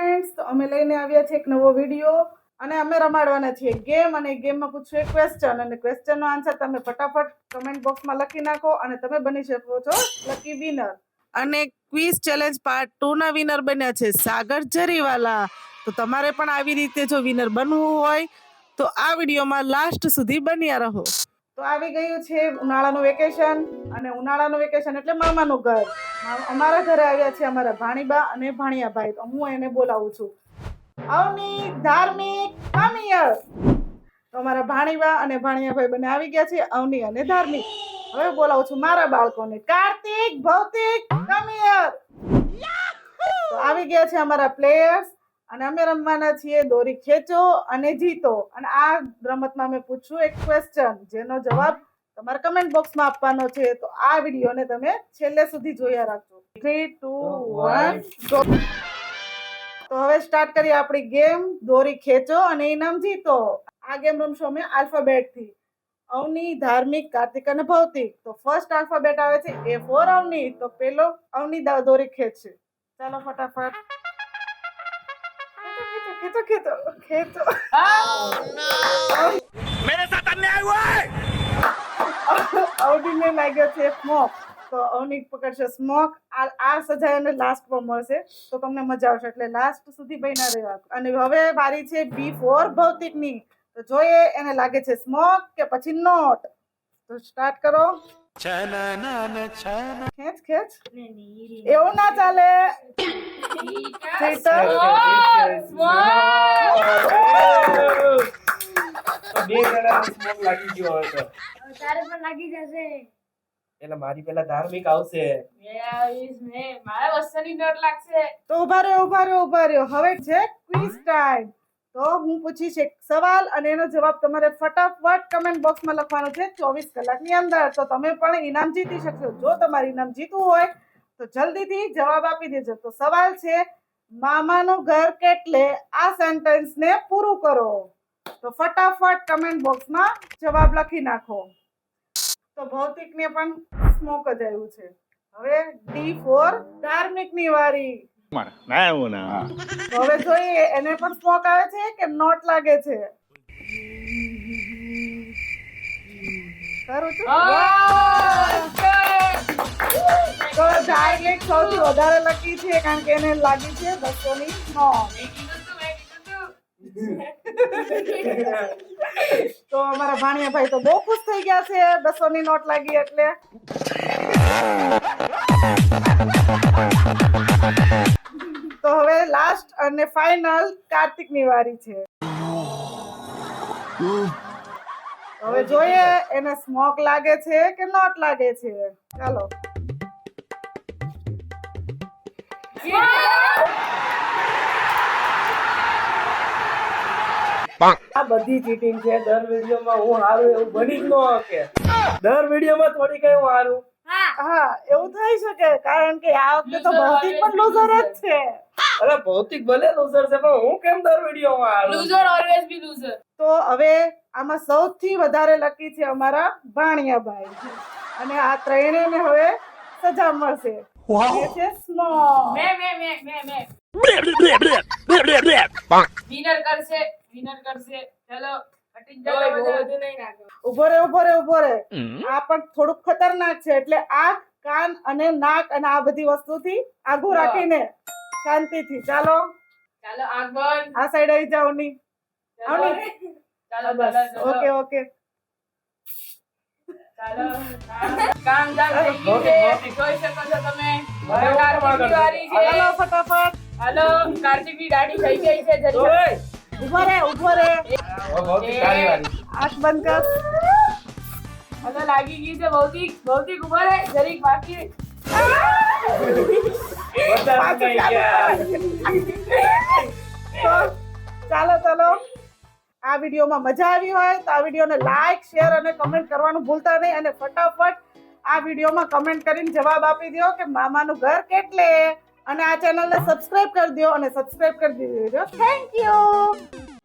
Friends તો અમે લઈને આવ્યા છીએ એક નવો વીડિયો અને અમે રમાડવાના છીએ ગેમ અને ગેમમાં પૂછ્યું એક ક્વેશ્ચન અને ક્વેશ્ચનનો આન્સર તમે ફટાફટ કમેન્ટ બોક્સમાં લખી નાખો અને તમે બની શકો છો લકી વિનર અને ક્વિઝ ચેલેન્જ પાર્ટ ટુ ના વિનર બન્યા છે સાગર જરીવાલા. તો તમારે પણ આવી રીતે જો વિનર બનવું હોય, તો આ વિડીયોમાં લાસ્ટ સુધી બન્યા રહો. તો આવી ગયું છે ઉનાળાનું વેકેશન અને ઉનાળાનું વેકેશન એટલે મામાનું ઘર. અમારા ઘરે આવ્યા છે અમારા ભાણીબા અને ભાણિયાભાઈ. તો હું એને બોલાવું છું. અવની ધાર્મિક કામિયર તો અમારા ભાણીબા અને ભાણિયાભાઈ બંને આવી ગયા છે અવની અને ધાર્મિક. હવે બોલાવું છું મારા બાળકોને. કાર્તિક, ભૌતિક કામિયર તો આવી ગયા છે અમારા પ્લેયર્સ અને અમે રમવાના છીએ દોરી ખેંચો અને જીતો. અને આ રમતમાં મેં પૂછ્યું એક ક્વેશ્ચન જેનો જવાબ તમારે કમેન્ટ બોક્સમાં આપવાનો છે તો આ વિડીયોને તમે છેલ્લે સુધી જોયા રાખજો. થ્રી ટુ વન તો હવે સ્ટાર્ટ કરીએ આપણી ગેમ દોરી ખેંચો અને ઇનામ જીતો. આ ગેમ રમશો અમે આલ્ફાબેટથી અવની ધાર્મિક કાર્તિક અને ભૌતિક. તો ફર્સ્ટ આલ્ફાબેટ આવે છે એ ફોર અવની. તો પેલો અવની દોરી ખેંચશે. ચાલો ફટાફટ. ખેંચો ખેંચો ખેંચો oh, મેરે સાથ અન્યાય હુઆ અવનીને લાગ્યો છે સ્મોક તો અવની પકડશે સ્મોક આ આ સજા એને લાસ્ટમાં મળશે. તો તમને મજા આવશે. એટલે લાસ્ટ સુધી બન્યા રહેવા. અને હવે બારી છે બી ફોર ભૌતિકની. તો જોઈએ એને લાગે છે સ્મોક કે પછી નોટ તો સ્ટાર્ટ કરો. ખેંચ ખેંચ. એવું ના ચાલે. થિયેટર બે જણા સ્મોક લાગી ગયો હોય તો. તારે પણ લાગી જશે. એટલે મારી પેલા ધાર્મિક આવશે. મારા વસ્તુની ડર લાગશે. તો ઊભા રહ્યો ઊભા રહ્યો ઊભા રહ્યો. હવે છે ક્વિઝ ટાઈમ તો હું પૂછીશ એક સવાલ અને એનો જવાબ તમારે ફટાફટ કમેન્ટ બોક્સમાં લખવાનો છે ચોવીસ કલાકની અંદર. તો તમે પણ ઇનામ જીતી શકશો. જો તમારે ઇનામ જીતવું હોય તો જલ્દીથી જવાબ આપી દેજો. તો સવાલ છે મામાનું ઘર કેટલે? આ સેન્ટેન્સને પૂરું કરો. તો ફટાફટ કમેન્ટ બોક્સમાં જવાબ લખી નાખો. તો ભૌતિકને પણ સ્મોક જ આવ્યું છે. હવે ડી ફોર ધાર્મિકની વારી. ના એવું ના. તો હવે જોઈએ એને પણ સ્મોક આવે છે કે નોટ લાગે છે? તો ધાર્મિક સૌથી વધારે લકી છે કારણ કે એને લાગી છે બસો ની નોટ તો અમારા ભાણિયા ભાઈ તો બહુ ખુશ થઈ ગયા છે દસો ની નોટ લાગી એટલે. તો હવે લાસ્ટ અને ફાઇનલ કાર્તિકની વારી છે. હવે જોઈએ, એને સ્મોક લાગે છે કે નોટ લાગે છે? ચાલો. આ બધી ચીટિંગ છે. દર વિડીયોમાં હું હારું એવું બની જ ન શકે. દર વિડીયોમાં થોડી કઈ હું હારું. હા. એવું થઈ શકે. કારણ કે આ વખતે તો ભૌતિક પણ લૂઝર જ છે. અરે ભૌતિક ભલે લોસર છે પણ હું કેમ દર વિડીયોમાં હારું? લૂઝર ઓલવેઝ બી લૂઝર તો હવે આમાં સૌથી વધારે લકી છે અમારા ભાણિયાભાઈ. અને આ ત્રણેયને હવે સજા મળશે. એ છે સ્મોક મે મે મે મે મે. વિનર કરશે. વિનર કરશે. ચલો કટિંગ જાઓ બધું. નહીં નાખો. ઊભો રે ઊભો રે ઊભો રે આ પણ થોડુંક ખતરનાક છે એટલે આંખ કાન અને નાક અને આ બધી વસ્તુથી આઘું રાખીને શાંતિથી. ચાલો. ચાલો આગ બંધ. આ સાઈડ આવી જાઓ ની. આવની? ચાલો બસ. ઓકે ઓકે ચાલો કામ જામ થઈ ગયું છે. જોઈ શકો છો તમે. ફટાફટ. હાલો કાર્તિકની દાઢી થઈ ગઈ છે જરી! ઊભો રે ઊભો રે. આંખ બંધ કર. અને લાગી ગઈ છે ભૌતિક ભૌતિક ઊભો રહે જરીક બાકી. ચાલો. ચાલો આ વિડીયોમાં મજા આવી હોય તો આ વિડીયોને લાઈક શેર અને કમેન્ટ કરવાનું ભૂલતા નહીં અને ફટાફટ આ વિડીયોમાં કમેન્ટ કરીને જવાબ આપી દો કે મામાનું ઘર કેટલે? અને આ ચેનલને સબસ્ક્રાઇબ કરી દો અને સબસ્ક્રાઇબ કરી દેજો થેન્ક યુ